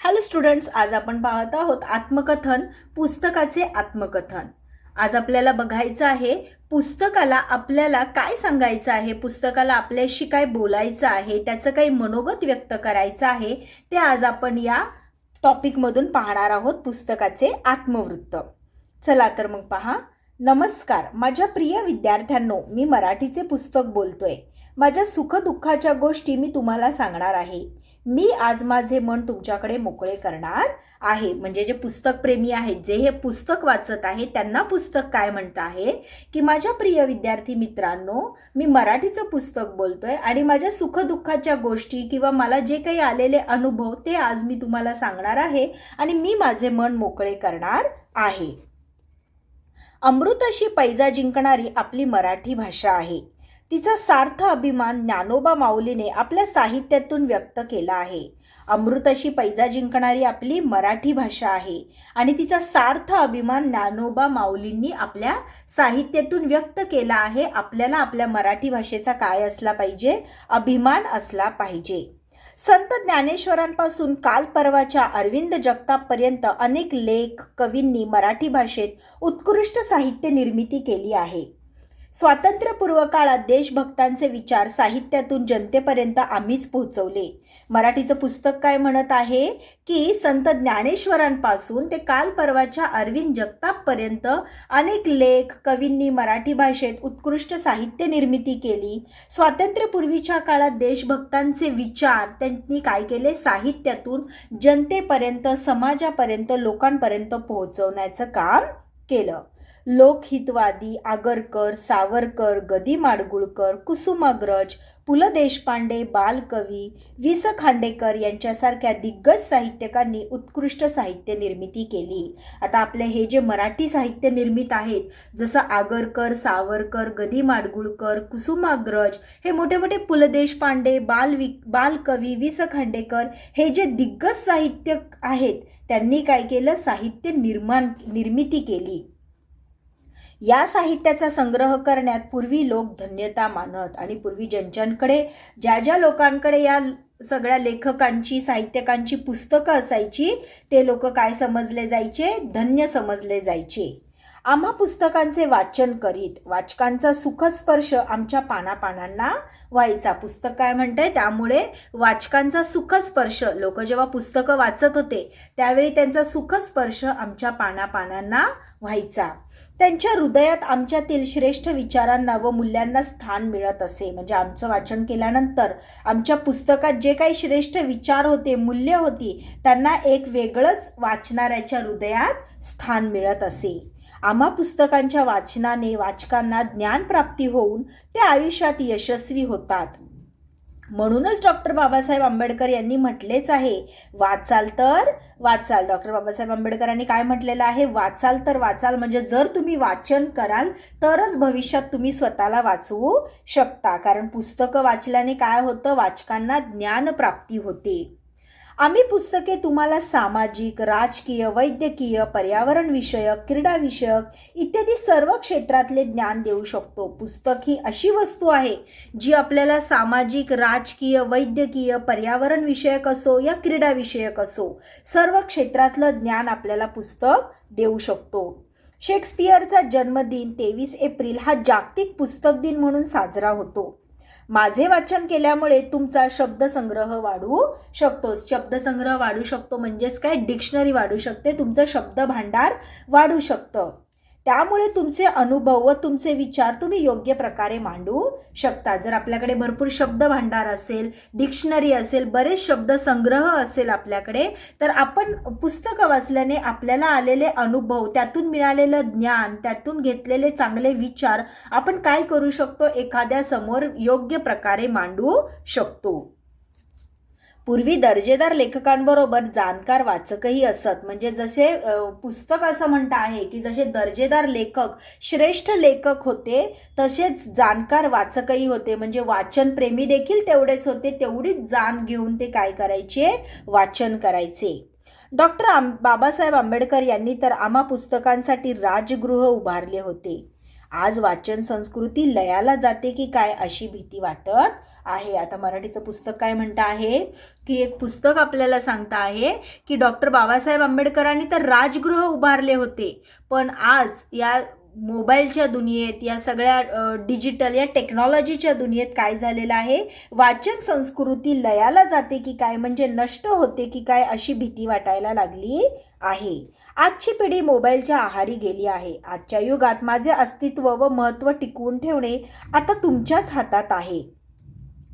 Hello students आज आपण पाहत आहोत आत्मकथन पुस्तकाचे आत्मकथन. आज आपल्याला बघायचं आहे पुस्तकाला आपल्याला काय सांगायचं आहे पुस्तकाला आपल्याशी काय बोलायचं आहे त्याचं काही मनोगत व्यक्त करायचं आहे ते आज आपण या टॉपिकमधून पाहणार आहोत पुस्तकाचे आत्मवृत्त. चला तर मग पहा. नमस्कार माझ्या प्रिय विद्यार्थ्यांनो मी मराठीचे पुस्तक बोलतोय. माझ्या सुखदुःखाच्या गोष्टी मी तुम्हाला सांगणार आहे. मी आज माझे मन तुमच्याकडे मोकळे करणार आहे. म्हणजे जे पुस्तक प्रेमी आहेत जे हे पुस्तक वाचत आहे त्यांना पुस्तक काय म्हणत आहे? की माझ्या प्रिय विद्यार्थी मित्रांनो मी मराठीचं पुस्तक बोलतोय आणि माझ्या सुखदुःखाच्या गोष्टी किंवा मला जे काही आलेले अनुभव ते आज मी तुम्हाला सांगणार आहे आणि मी माझे मन मोकळे करणार आहे. अमृताशी पैजा जिंकणारी आपली मराठी भाषा आहे. तिचा सार्थ अभिमान ज्ञानोबा माऊलीने आपल्या साहित्यातून व्यक्त केला आहे. अमृताशी पैजा जिंकणारी आपली मराठी भाषा आहे आणि तिचा सार्थ अभिमान ज्ञानोबा माऊलींनी आपल्या साहित्यातून व्यक्त केला आहे. आपल्याला आपल्या मराठी भाषेचा काय असला पाहिजे? अभिमान असला पाहिजे. संत ज्ञानेश्वरांपासून काल परवाच्या अरविंद जगतापपर्यंत अनेक लेख कवींनी मराठी भाषेत उत्कृष्ट साहित्य निर्मिती केली आहे. स्वातंत्र्यपूर्व काळात देशभक्तांचे विचार साहित्यातून जनतेपर्यंत आम्हीच पोहोचवले. मराठीचं पुस्तक काय म्हणत आहे? की संत ज्ञानेश्वरांपासून ते काल परवाच्या अरविंद जगतापपर्यंत अनेक लेख कवींनी मराठी भाषेत उत्कृष्ट साहित्य निर्मिती केली. स्वातंत्र्यपूर्वीच्या काळात देशभक्तांचे विचार त्यांनी काय केले? साहित्यातून जनतेपर्यंत समाजापर्यंत लोकांपर्यंत पोहोचवण्याचं काम केलं. लोकहितवादी आगरकर सावरकर गदी माडगुळकर कुसुमाग्रज पु ल देशपांडे बालकवी वि स खांडेकर यांच्यासारख्या दिग्गज साहित्यकांनी उत्कृष्ट साहित्य निर्मिती केली. आता आपले हे जे मराठी साहित्य निर्मित आहेत जसं आगरकर सावरकर गदी माडगुळकर कुसुमाग्रज हे मोठे मोठे पु ल देशपांडे बालवि बालकवी वि स खांडेकर हे जे दिग्गज साहित्य आहेत त्यांनी काय केलं? साहित्य निर्माण निर्मिती केली. या साहित्याचा संग्रह करण्यात पूर्वी लोक धन्यता मानत आणि पूर्वी ज्यांच्याकडे ज्या ज्या लोकांकडे या सगळ्या लेखकांची साहित्यकांची पुस्तकं असायची ते लोक काय समजले जायचे? धन्य समजले जायचे. आम्हा पुस्तकांचे वाचन करीत वाचकांचा सुखस्पर्श आमच्या पानापानांना व्हायचा. पुस्तक काय म्हणतंय? त्यामुळे वाचकांचा सुखस्पर्श लोक जेव्हा पुस्तकं वाचत होते त्यावेळी त्यांचा सुखस्पर्श आमच्या पानापानांना व्हायचा. त्यांच्या हृदयात आमच्यातील श्रेष्ठ विचारांना व मूल्यांना स्थान मिळत असे. म्हणजे आमचं वाचन केल्यानंतर आमच्या पुस्तकात जे काही श्रेष्ठ विचार होते मूल्य होती त्यांना एक वेगळंच वाचणाऱ्याच्या हृदयात स्थान मिळत असे. आम्हा पुस्तकांच्या वाचनाने वाचकांना ज्ञानप्राप्ती होऊन ते आयुष्यात यशस्वी होतात. म्हणूनच डॉक्टर बाबासाहेब आंबेडकर यांनी म्हटलेच आहे वाचाल तर वाचाल. डॉक्टर बाबासाहेब आंबेडकरांनी काय म्हटलेलं आहे? वाचाल तर वाचाल म्हणजे जर तुम्ही वाचन कराल तरच भविष्यात तुम्ही स्वतःला वाचवू शकता. कारण पुस्तकं वाचल्याने काय होतं? वाचकांना ज्ञानप्राप्ती होते. आम्ही पुस्तके तुम्हाला सामाजिक राजकीय वैद्यकीय पर्यावरण विषयक इत्यादी सर्व क्षेत्रातले ज्ञान देऊ शकतो. पुस्तक ही अशी वस्तू आहे जी आपल्याला सामाजिक राजकीय वैद्यकीय पर्यावरण विषयक असो या क्रीडाविषयक असो सर्व क्षेत्रातलं ज्ञान आपल्याला पुस्तक देऊ शकतो. शेक्सपियरचा जन्मदिन तेवीस एप्रिल हा जागतिक पुस्तक दिन म्हणून साजरा होतो. माझे वाचन केल्यामुळे तुमचा शब्दसंग्रह वाढू शकतो. शब्दसंग्रह वाढू शकतो म्हणजेच काय? डिक्शनरी वाढू शकते. तुमचं शब्द भांडार वाढू शकतं. त्यामुळे तुमचे अनुभव व तुमचे विचार तुम्ही योग्य प्रकारे मांडू शकता. जर आपल्याकडे भरपूर शब्द भांडार असेल डिक्शनरी असेल बरेच शब्द संग्रह असेल आपल्याकडे तर आपण पुस्तकं वाचल्याने आपल्याला आलेले अनुभव त्यातून मिळालेलं ज्ञान त्यातून घेतलेले चांगले विचार आपण काय करू शकतो? एखाद्या समोर योग्य प्रकारे मांडू शकतो. पूर्वी दर्जेदार लेखकांबरोबर जाणकार वाचकही असत. म्हणजे जसे पुस्तक असं म्हणता आहे की जसे दर्जेदार लेखक श्रेष्ठ लेखक होते तसेच जाणकार वाचकही होते. म्हणजे वाचनप्रेमी देखील तेवढेच होते तेवढीच जाण घेऊन ते काय करायचे? वाचन करायचे. डॉक्टर आम बाबासाहेब आंबेडकर यांनी तर आम्हा पुस्तकांसाठी राजगृह उभारले होते. आज वाचन संस्कृती लयाला जाते की काय अशी भीती वाटत आहे. आता मराठीचं पुस्तक काय म्हणतं आहे? की एक पुस्तक आपल्याला सांगतं आहे की डॉक्टर बाबासाहेब आंबेडकरांनी तर राजगृह उभारले होते. पण आज या मोबाईलच्या दुनियेत या सगळ्या डिजिटल या टेक्नॉलॉजीच्या दुनियेत काय झालेलं आहे? वाचन संस्कृती लयाला जाते की काय? म्हणजे नष्ट होते की काय? अशी भीती वाटायला लागली आहे. आजची पिढी मोबाईलच्या आहारी गेली आहे. आजच्या युगात माझे अस्तित्व व महत्त्व टिकवून ठेवणे आता तुमच्याच हातात आहे.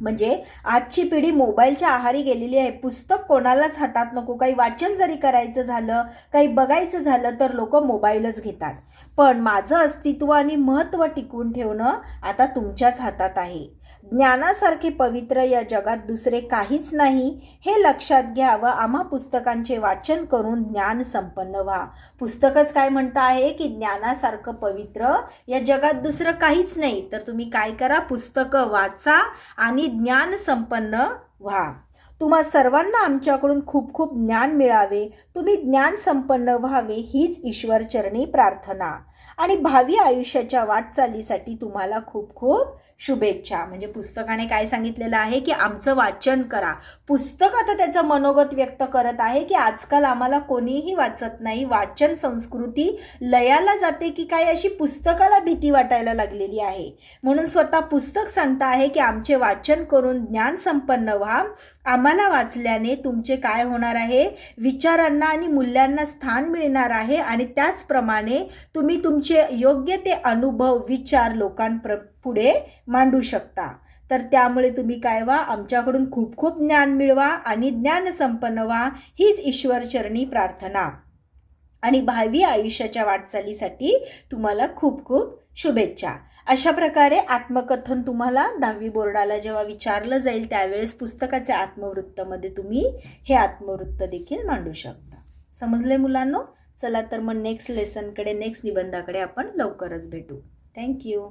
म्हणजे आजची पिढी मोबाईलच्या आहारी गेलेली आहे. पुस्तक कोणालाच हातात नको. काही वाचन जरी करायचं झालं काही बघायचं झालं तर लोक मोबाईलच घेतात. पण माझं अस्तित्व आणि महत्त्व टिकवून ठेवणं आता तुमच्याच हातात आहे. ज्ञानासारखे पवित्र या जगात दुसरे काहीच नाही हे लक्षात घ्या व आम्हा पुस्तकांचे वाचन करून ज्ञान संपन्न व्हा. पुस्तकच काय म्हणतं आहे की ज्ञानासारखं पवित्र या जगात दुसरं काहीच नाही. तर तुम्ही काय करा पुस्तकं वाचा आणि ज्ञान संपन्न व्हा. तुम्हा सर्वांना आमच्याकडून खूप खूप ज्ञान मिळावे. तुम्ही ज्ञान संपन्न व्हावे हीच ईश्वरचरणी प्रार्थना. आणि भावी आयुष्याच्या वाटचालीसाठी तुम्हाला खूप खूप शुभेच्छा. म्हणजे पुस्तकाने काय सांगितलेलं आहे की आमचं वाचन करा. पुस्तक आता त्याचं मनोगत व्यक्त करत आहे की आजकाल आम्हाला कोणीही वाचत नाही. वाचन संस्कृती लयाला जाते की काय अशी पुस्तकाला भीती वाटायला लागलेली आहे. म्हणून स्वतः पुस्तक सांगता आहे की आमचे वाचन करून ज्ञान संपन्न व्हा. आम्हाला वाचल्याने तुमचे काय होणार आहे? विचारांना आणि मूल्यांना स्थान मिळणार आहे आणि त्याचप्रमाणे तुम्ही तुमचे योग्य ते अनुभव विचार लोकांप्र पुढे मांडू शकता. तर त्यामुळे तुम्ही काय व्हा? आमच्याकडून खूप खूप ज्ञान मिळवा आणि ज्ञान संपन्न व्हा. हीच ईश्वरचरणी प्रार्थना. आणि भावी आयुष्याच्या वाटचालीसाठी तुम्हाला खूप खूप शुभेच्छा. अशा प्रकारे आत्मकथन तुम्हाला दहावी बोर्डाला जेव्हा विचारलं जाईल त्यावेळेस पुस्तकाच्या आत्मवृत्तमध्ये तुम्ही हे आत्मवृत्त देखील मांडू शकता. समजले मुलांनो? चला तर मग नेक्स्ट लेसनकडे नेक्स्ट निबंधाकडे आपण लवकरच भेटू. थँक्यू